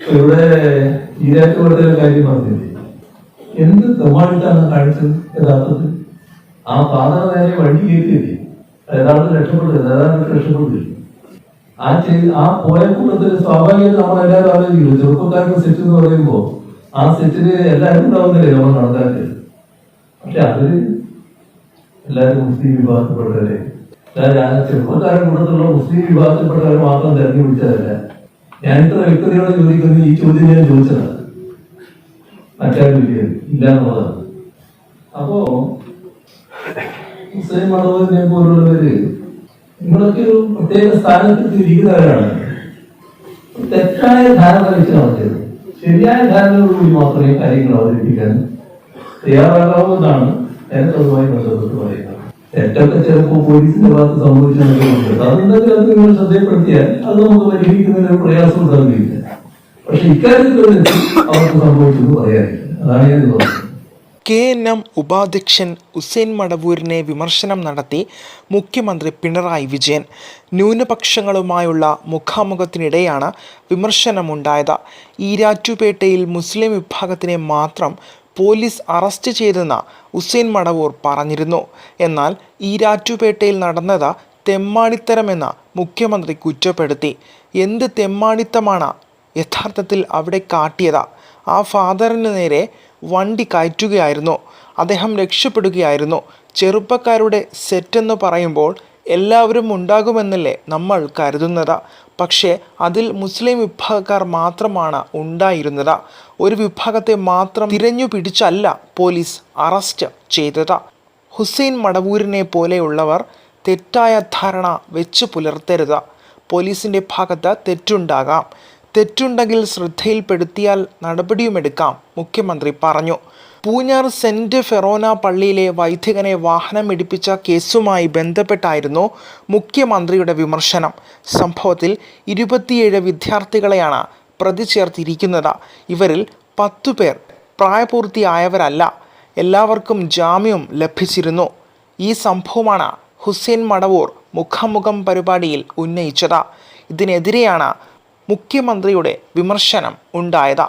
ഇവിടെ ഈരാറ്റുപേട്ട കാര്യം പറഞ്ഞില്ലേ? എന്ത് തെമ്മാടിത്താണ് കാണിച്ചത് യഥാർത്ഥത്തിൽ? ആ പാതക നേരെ വണ്ടി കയറ്റിയില്ലേ? യഥാർത്ഥത്തിൽ രക്ഷപ്പെടുക യഥാർത്ഥത്തിൽ രക്ഷപ്പെടുകയില്ല ആ ചെയ്ത് ആ പോയ കൂട്ടത്തിൽ സ്വാഭാവികമായിട്ട് നമ്മൾ എല്ലാവരും ആലോചിക്കുന്നു. ചെറുപ്പക്കാരുടെ സെറ്റ് എന്ന് പറയുമ്പോൾ ആ സെറ്റിന് എല്ലാവരും ഉണ്ടാവുന്നില്ലേ നമ്മൾ കണക്കാക്കരുത് പക്ഷെ അതിൽ എല്ലാവരും മുസ്ലിം വിഭാഗത്തിൽപ്പെട്ടവരെ. ചെറുപ്പക്കാരുടെ കൂട്ടത്തിലുള്ള മുസ്ലിം വിഭാഗത്തിൽപ്പെട്ടവരെ മാത്രം തിരഞ്ഞു പിടിച്ചതല്ല. ഞാൻ ഇത്ര വ്യക്തതയോടെ ചോദിക്കുന്നത് ഈ ചോദ്യം ഞാൻ ചോദിച്ചതാണ് മറ്റാരും ഇല്ല. എന്നുള്ളതാണ് അപ്പോ മുസ്ലിം മതവിനെ പോലുള്ളവര് നിങ്ങളൊക്കെ ഒരു പ്രത്യേക സ്ഥാനത്ത് ഇരിക്കുന്നവരാണ് തെറ്റായ ധാരണ വെച്ച് നടക്കരുത് ശരിയായ ധാരണയോടുകൂടി മാത്രമേ കാര്യങ്ങൾ അവതരിപ്പിക്കാൻ തയ്യാറാകാവുന്നതാണ് ഞാൻ അതുമായി ബന്ധപ്പെട്ട് പറയുന്നത്. തെറ്റൊക്കെ ചിലപ്പോൾ പോലീസിന്റെ ഭാഗത്ത് സംഭവിച്ചെന്നൊക്കെ അതെന്തെങ്കിലും അത് നിങ്ങൾ ശ്രദ്ധയപ്പെടുത്തിയാൽ അത് നമുക്ക് പരിഹരിക്കുന്നതിന് പ്രയാസം ഉണ്ടാകുന്നില്ല പക്ഷെ ഇക്കാര്യത്തിൽ അവർക്ക് സംഭവിച്ചെന്ന് പറയാനില്ല. അതാണ് ഞാൻ പറഞ്ഞത്. കെ എൻ എം ഉപാധ്യക്ഷൻ ഹുസൈൻ മടവൂരിനെ വിമർശനം നടത്തി മുഖ്യമന്ത്രി പിണറായി വിജയൻ ന്യൂനപക്ഷങ്ങളുമായുള്ള മുഖാമുഖത്തിനിടെയാണ് വിമർശനമുണ്ടായത്. ഈരാറ്റുപേട്ടയിൽ മുസ്ലിം വിഭാഗത്തിനെ മാത്രം പോലീസ് അറസ്റ്റ് ചെയ്തെന്ന് ഹുസൈൻ മടവൂർ പറഞ്ഞിരുന്നു. എന്നാൽ ഈരാറ്റുപേട്ടയിൽ നടന്നത് തെമ്മാടിത്തരമെന്ന് മുഖ്യമന്ത്രി കുറ്റപ്പെടുത്തി. എന്ത് തെമ്മാടിത്തമാണ് യഥാർത്ഥത്തിൽ അവിടെ കാട്ടിയത്? ആ ഫാദറിന് നേരെ വണ്ടി കയറ്റുകയായിരുന്നു. അദ്ദേഹം രക്ഷപ്പെടുകയായിരുന്നു. ചെറുപ്പക്കാരുടെ സെറ്റെന്ന് പറയുമ്പോൾ എല്ലാവരും ഉണ്ടാകുമെന്നല്ലേ നമ്മൾ കരുതുന്നത്. പക്ഷേ അതിൽ മുസ്ലിം വിഭാഗക്കാർ മാത്രമാണ് ഉണ്ടായിരുന്നത്. ഒരു വിഭാഗത്തെ മാത്രം തിരഞ്ഞു പിടിച്ചല്ല പോലീസ് അറസ്റ്റ് ചെയ്തത്. ഹുസൈൻ മടവൂരിനെ പോലെയുള്ളവർ തെറ്റായ ധാരണ വെച്ച് പുലർത്തരുത്. പോലീസിന്റെ ഭാഗത്ത് തെറ്റുണ്ടാകാം. തെറ്റുണ്ടെങ്കിൽ ശ്രദ്ധയിൽപ്പെടുത്തിയാൽ നടപടിയുമെടുക്കാം മുഖ്യമന്ത്രി പറഞ്ഞു. പൂഞ്ഞാർ സെന്റ് ഫെറോന പള്ളിയിലെ വൈദികനെ വാഹനം ഇടിപ്പിച്ച കേസുമായി ബന്ധപ്പെട്ടായിരുന്നു മുഖ്യമന്ത്രിയുടെ വിമർശനം. സംഭവത്തിൽ ഇരുപത്തിയേഴ് വിദ്യാർത്ഥികളെയാണ് പ്രതി ചേർത്തിരിക്കുന്നത്. ഇവരിൽ പത്തു പേർ പ്രായപൂർത്തിയായവരല്ല. എല്ലാവർക്കും ജാമ്യം ലഭിച്ചിരുന്നു. ഈ സംഭവമാണ് ഹുസൈൻ മടവൂർ മുഖാമുഖം പരിപാടിയിൽ ഉന്നയിച്ചത്. ഇതിനെതിരെയാണ് മുഖ്യമന്ത്രിയുടെ വിമർശനം ഉണ്ടായത്.